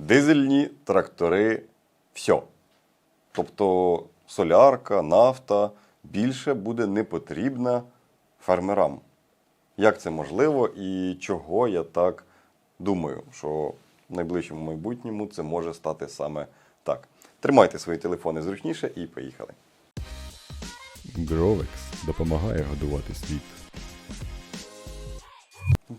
дизельні трактори все. Тобто солярка, нафта більше буде не потрібна фермерам. Як це можливо і чого я так думаю, що в найближчому майбутньому це може стати саме так. Тримайте свої телефони зручніше і поїхали. Гровекс допомагає годувати світ.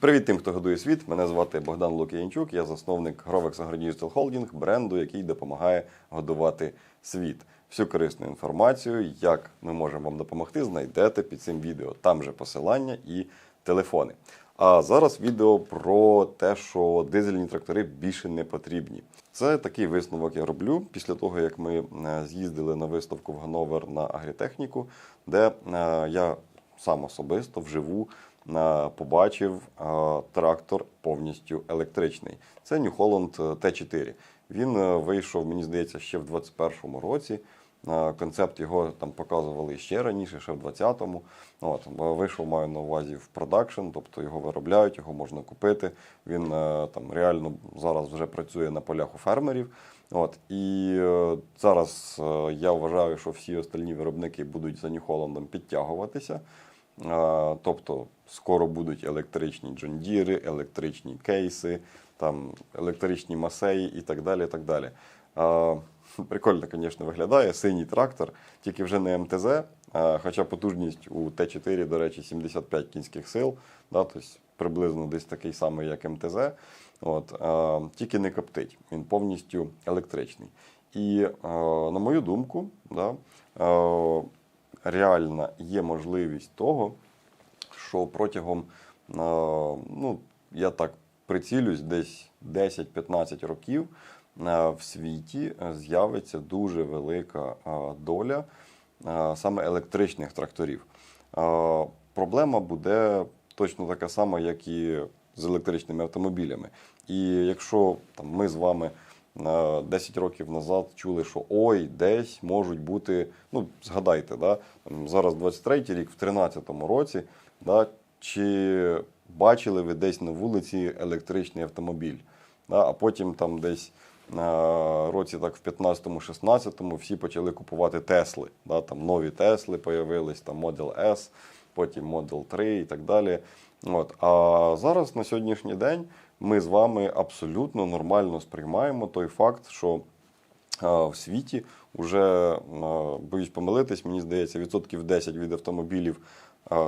Привіт тим, хто годує світ. Мене звати Богдан Лук'янчук, я засновник Grovex AgroDigital Holding, бренду, який допомагає годувати світ. Всю корисну інформацію, як ми можемо вам допомогти, знайдете під цим відео. Там же посилання і телефони. А зараз відео про те, що дизельні трактори більше не потрібні. Це такий висновок я роблю після того, як ми е, з'їздили на виставку в Ганновер на агрітехніку, де е, я сам особисто вживу побачив е, трактор повністю електричний. Це New Holland T4. Він е, вийшов, мені здається, ще в 2021 році. Е, Концепт його там показували ще раніше, ще в 20-му. От, е, вийшов, маю на увазі в продакшн, тобто його виробляють, його можна купити. Він е, там реально зараз вже працює на полях у фермерів. От, і е, зараз е, я вважаю, що всі остальні виробники будуть за Holland підтягуватися. Тобто скоро будуть електричні джондіри, електричні кейси, там електричні масеї і так далі. Так далі. Прикольно, звісно, виглядає синій трактор, тільки вже не МТЗ, хоча потужність у Т4, до речі, 75 кінських сил, да, тобто приблизно десь такий самий, як МТЗ. От, тільки не коптить, він повністю електричний. І, на мою думку, да, реальна є можливість того, що протягом, е, ну, я так прицілюсь, десь 10-15 років е, в світі з'явиться дуже велика е, доля саме електричних тракторів. Проблема буде точно така сама, як і з електричними автомобілями. І якщо там, ми з вами 10 років назад чули, що ой, десь можуть бути, ну згадайте, да, зараз 23 рік, в 2013 році, да, чи бачили ви десь на вулиці електричний автомобіль? Да, а потім там десь на році так в 15-16 всі почали купувати Тесли. Да, там нові Тесли появились, там Model S, потім Model 3 і так далі. От. А зараз на сьогоднішній день ми з вами абсолютно нормально сприймаємо той факт, що в світі вже, а, боюсь помилитись, мені здається, відсотків 10 від автомобілів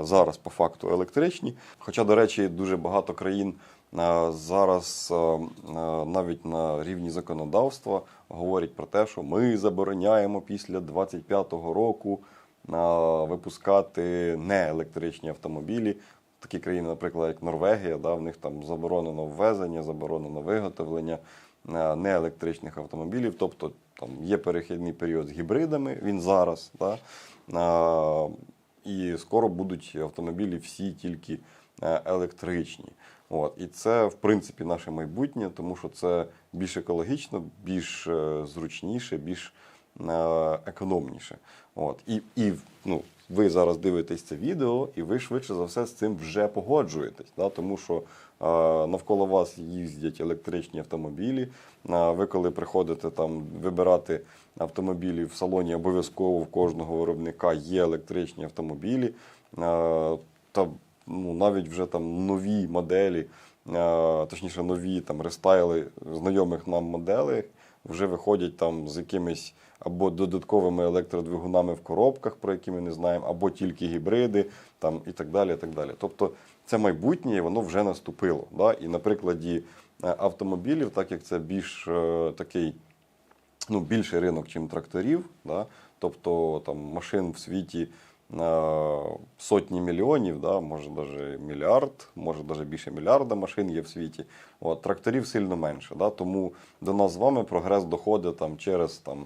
зараз по факту електричні. Хоча, до речі, дуже багато країн зараз навіть на рівні законодавства говорять про те, що ми забороняємо після 25-го року випускати неелектричні автомобілі. Такі країни, наприклад, як Норвегія, да, в них там заборонено ввезення, заборонено виготовлення е, неелектричних автомобілів. Тобто там є перехідний період з гібридами, він зараз. Да, а, і скоро будуть автомобілі всі тільки е, електричні. От. І це, в принципі, наше майбутнє, тому що це більш екологічно, більш е, зручніше, більш е, економніше. От. І, і ну, ви зараз дивитесь це відео, і ви швидше за все з цим вже погоджуєтесь, да? тому що навколо вас їздять електричні автомобілі. Ви, коли приходите там вибирати автомобілі в салоні, обов'язково в кожного виробника є електричні автомобілі. Та ну, навіть вже там нові моделі, точніше, нові там рестайли знайомих нам моделей вже виходять там з якимись або додатковими електродвигунами в коробках, про які ми не знаємо, або тільки гібриди, там і так далі. І так далі. Тобто це майбутнє, і воно вже наступило. Да? І на прикладі е, автомобілів, так як це більш е, такий ну, більший ринок, чим тракторів. Да? Тобто там машин в світі е, сотні мільйонів, да? може навіть мільярд, може навіть більше мільярда машин є в світі. От, тракторів сильно менше. Да? Тому до нас з вами прогрес доходить там, через там,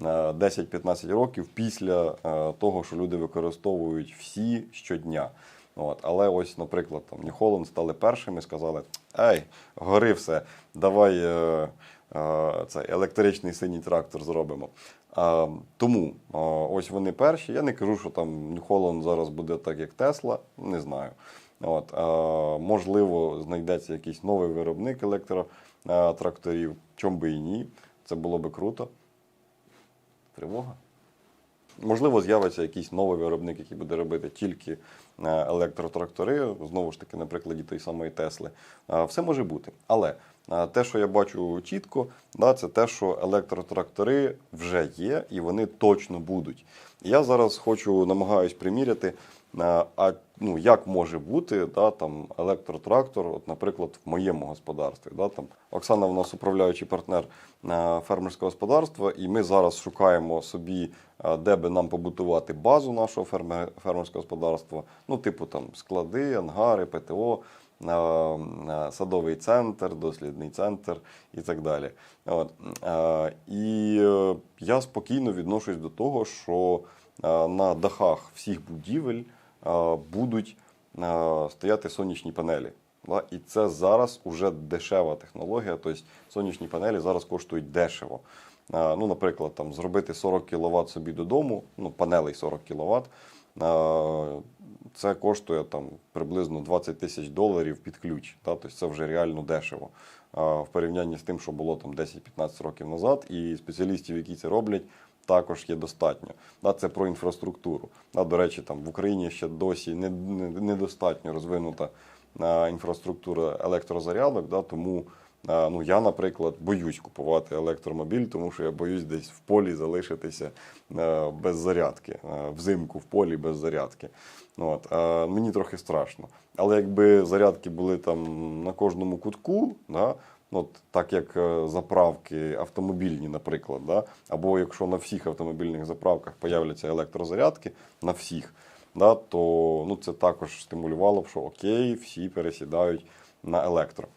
10-15 років після е, того, що люди використовують всі щодня. От, але ось, наприклад, там New Holland стали першими, сказали: Ей, гори все, давай е, е, цей електричний синій трактор зробимо. А, тому а, ось вони перші. Я не кажу, що там New Holland зараз буде так, як Tesla, не знаю. От, а, можливо, знайдеться якийсь новий виробник е, тракторів. Чом би і ні, це було би круто. Тривога. Можливо, з'явиться якийсь новий виробник, який буде робити тільки е, електротрактори, знову ж таки, на прикладі тої самої Тесли. Е, Все може бути. Але е, те, що я бачу чітко, да, це те, що електротрактори вже є і вони точно будуть. Я зараз хочу намагаюсь приміряти, а ну, як може бути да, там, електротрактор, от, наприклад, в моєму господарстві. Да, там. Оксана в нас управляючий партнер е, фермерського господарства, і ми зараз шукаємо собі, е, де би нам побутувати базу нашого фермерського господарства. Ну, типу там склади, ангари, ПТО, е, е, садовий центр, дослідний центр і так далі. От. Е, І е, я спокійно відношусь до того, що е, на дахах всіх будівель е, будуть е, стояти сонячні панелі. І це зараз уже дешева технологія. Тобто сонячні панелі зараз коштують дешево. Е, Ну, наприклад, там, зробити 40 кВт собі додому, ну, панелей 40 кВт, це коштує там, приблизно 20 тисяч доларів під ключ. Да? Тобто це вже реально дешево. Е, В порівнянні з тим, що було там 10-15 років назад, і спеціалістів, які це роблять, також є достатньо. Це про інфраструктуру. До речі, там в Україні ще досі не- не- недостатньо розвинута е, інфраструктура електрозарядок, тому е, ну, я, наприклад, боюсь купувати електромобіль, тому що я боюсь десь в полі залишитися е, без зарядки, взимку в полі без зарядки. Ну, От, мені трохи страшно. Але якби зарядки були там на кожному кутку, да, От так як е, заправки автомобільні, наприклад, да? або якщо на всіх автомобільних заправках появляться електрозарядки, на всіх, да? то ну, це також стимулювало б, що окей, всі пересідають на електро.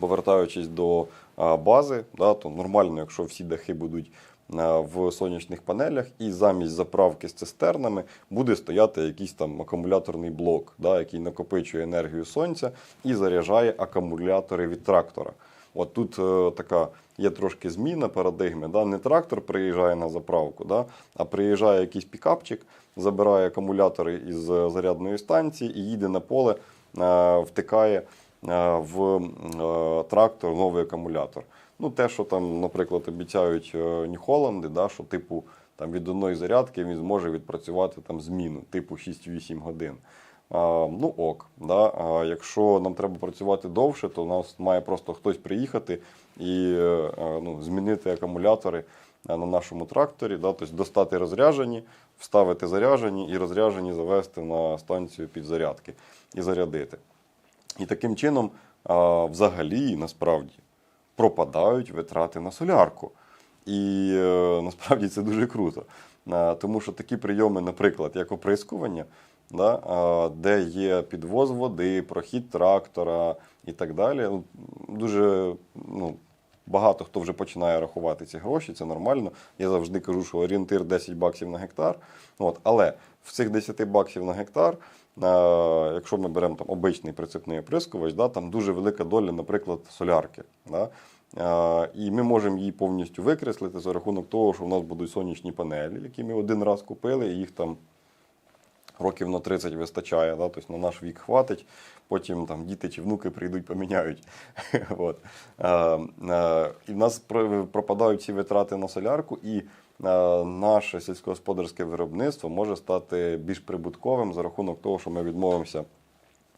Повертаючись до а, бази, да, то нормально, якщо всі дахи будуть а, в сонячних панелях, і замість заправки з цистернами буде стояти якийсь там акумуляторний блок, да, який накопичує енергію сонця і заряджає акумулятори від трактора. От тут е, така є трошки зміна парадигми. Да? Не трактор приїжджає на заправку, да? а приїжджає якийсь пікапчик, забирає акумулятори із е, зарядної станції і їде на поле, е, втикає в трактор новий акумулятор. Ну, те, що там, наприклад, обіцяють Нью-Холланди, да, що типу там від одної зарядки він зможе відпрацювати там зміну, типу 6-8 годин. Ну ок, да? якщо нам треба працювати довше, то нас має просто хтось приїхати і е, е, ну, змінити акумулятори е, на нашому тракторі, да? тобто достати розряджені, вставити заряджені і розряджені завести на станцію підзарядки і зарядити. І таким чином, взагалі, насправді, пропадають витрати на солярку. І насправді це дуже круто. Тому що такі прийоми, наприклад, як оприскування, да, де є підвоз води, прохід трактора і так далі. ну, Дуже ну, багато хто вже починає рахувати ці гроші, це нормально. Я завжди кажу, що орієнтир 10 баксів на гектар. От, але в цих 10 баксів на гектар, якщо ми беремо там обичний прицепний оприскувач, да, там дуже велика доля, наприклад, солярки. Да. І ми можемо її повністю викреслити за рахунок того, що в нас будуть сонячні панелі, які ми один раз купили, і їх там років на 30 вистачає, да? тобто на наш вік хватить, потім там діти чи внуки прийдуть, поміняють. Е, е, І в нас пропадають ці витрати на солярку, і е, наше сільськогосподарське виробництво може стати більш прибутковим за рахунок того, що ми відмовимося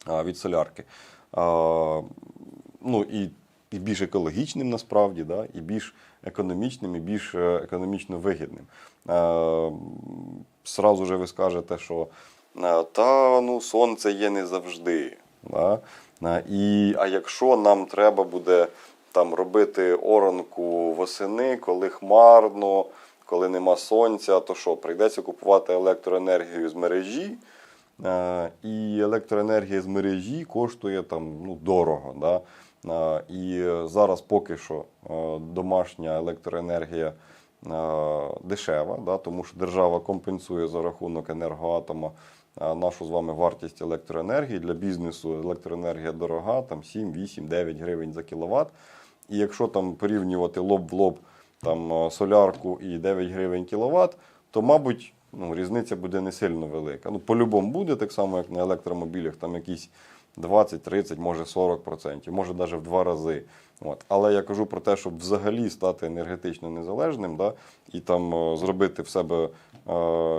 від солярки. Ну і, і більш екологічним насправді, да? і більш економічним, і більш е, економічно вигідним. Е, Сразу же ви скажете, що е, та ну, сонце є не завжди. Да? І, а якщо нам треба буде там робити оранку восени, коли хмарно, коли нема сонця, то що, прийдеться купувати електроенергію з мережі. І електроенергія з мережі коштує там ну, дорого. Да? Е, І зараз поки що е, домашня електроенергія е, дешева, да? тому що держава компенсує за рахунок енергоатома нашу з вами вартість електроенергії. Для бізнесу електроенергія дорога, там 7, 8, 9 гривень за кіловат. І якщо там порівнювати лоб в лоб там, солярку і 9 гривень кіловат, то, мабуть, ну, різниця буде не сильно велика. Ну, по-любому буде, так само, як на електромобілях, там якісь 20, 30, може 40%, може навіть в два рази. От. Але я кажу про те, щоб взагалі стати енергетично незалежним, да, і там е, зробити в себе е,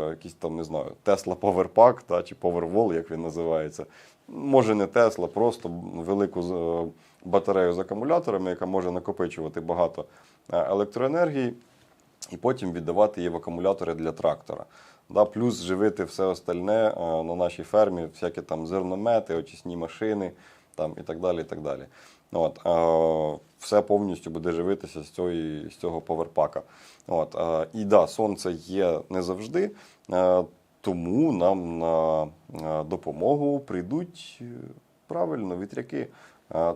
якийсь там, не знаю, Tesla Powerpack, та, чи Powerwall, як він називається. Може не Tesla, просто велику е, батарею з акумуляторами, яка може накопичувати багато е, електроенергії, і потім віддавати її в акумулятори для трактора. Да, плюс живити все остальне е, на нашій фермі, всякі там зерномети, очисні машини там, і так далі. І так далі. От, е, все повністю буде живитися з, цієї, з цього поверпака. От, е, і да, сонце є не завжди, тому нам на допомогу прийдуть правильно вітряки.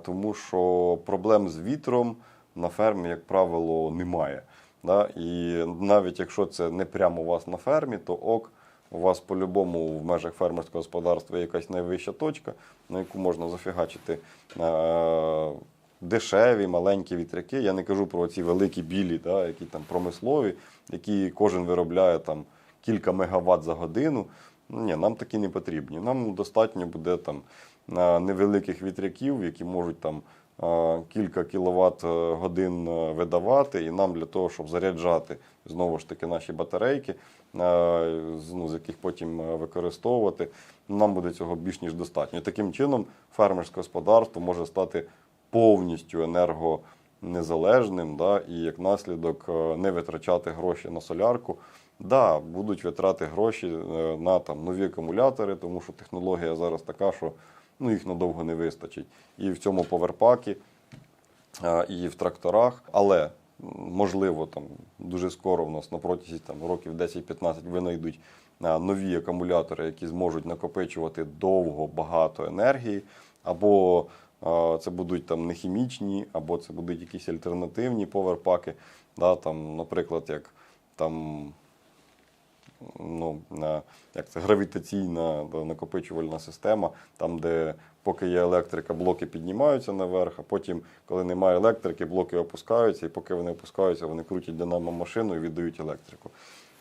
Тому що проблем з вітром на фермі, як правило, немає. Да? І навіть якщо це не прямо у вас на фермі, то ок, у вас по-любому в межах фермерського господарства є якась найвища точка, на яку можна зафігачити е- дешеві, маленькі вітряки. Я не кажу про ці великі білі, да, які там промислові, які кожен виробляє там кілька мегаватт за годину. Ну, Ні, нам такі не потрібні. Нам достатньо буде там е, невеликих вітряків, які можуть там кілька кіловат е, годин е, видавати, і нам для того, щоб заряджати знову ж таки наші батарейки, е, ну, з яких потім використовувати, нам буде цього більш ніж достатньо. Таким чином фермерське господарство може стати повністю енергонезалежним, да, і як наслідок не витрачати гроші на солярку. Да, будуть витрати гроші на там, нові акумулятори, тому що технологія зараз така, що ну, їх надовго не вистачить. І в цьому поверпакі, і в тракторах. Але можливо, там дуже скоро в нас на протязі там, років 10-15 винайдуть нові акумулятори, які зможуть накопичувати довго багато енергії, або це будуть там не хімічні, або це будуть якісь альтернативні поверпаки. Да, там, наприклад, як там ну, як це, гравітаційна накопичувальна система, там, де поки є електрика, блоки піднімаються наверх, а потім, коли немає електрики, блоки опускаються, і поки вони опускаються, вони крутять динамо машину і віддають електрику.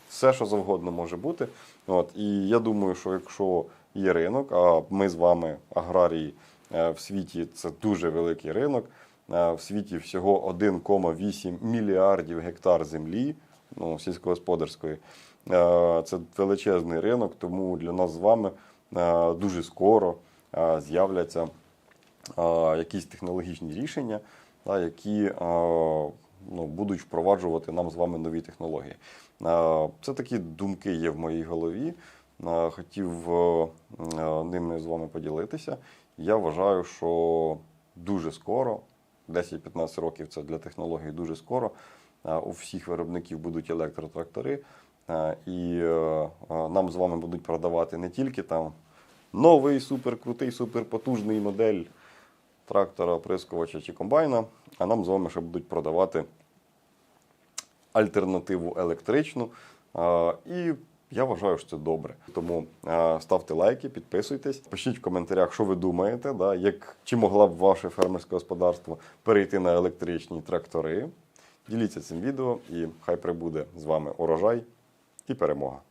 Все, що завгодно може бути. От, і я думаю, що якщо є ринок, а ми з вами, аграрії, е, в світі це дуже великий ринок. е, В світі всього 1,8 мільярдів гектар землі ну, сільськогосподарської. Е, Це величезний ринок, тому для нас з вами е, дуже скоро е, з'являться якісь технологічні рішення, які ну, будуть впроваджувати нам з вами нові технології. Це такі думки є в моїй голові. Хотів ними з вами поділитися. Я вважаю, що дуже скоро, 10-15 років це для технологій дуже скоро. У всіх виробників будуть електротрактори, і е, е, нам з вами будуть продавати не тільки там новий суперкрутий, суперпотужний модель трактора, оприскувача чи комбайна, а нам з вами ще будуть продавати альтернативу електричну. І я вважаю, що це добре. Тому ставте лайки, підписуйтесь, пишіть в коментарях, що ви думаєте, да, як, чи могла б ваше фермерське господарство перейти на електричні трактори. Діліться цим відео і хай прибуде з вами урожай і перемога.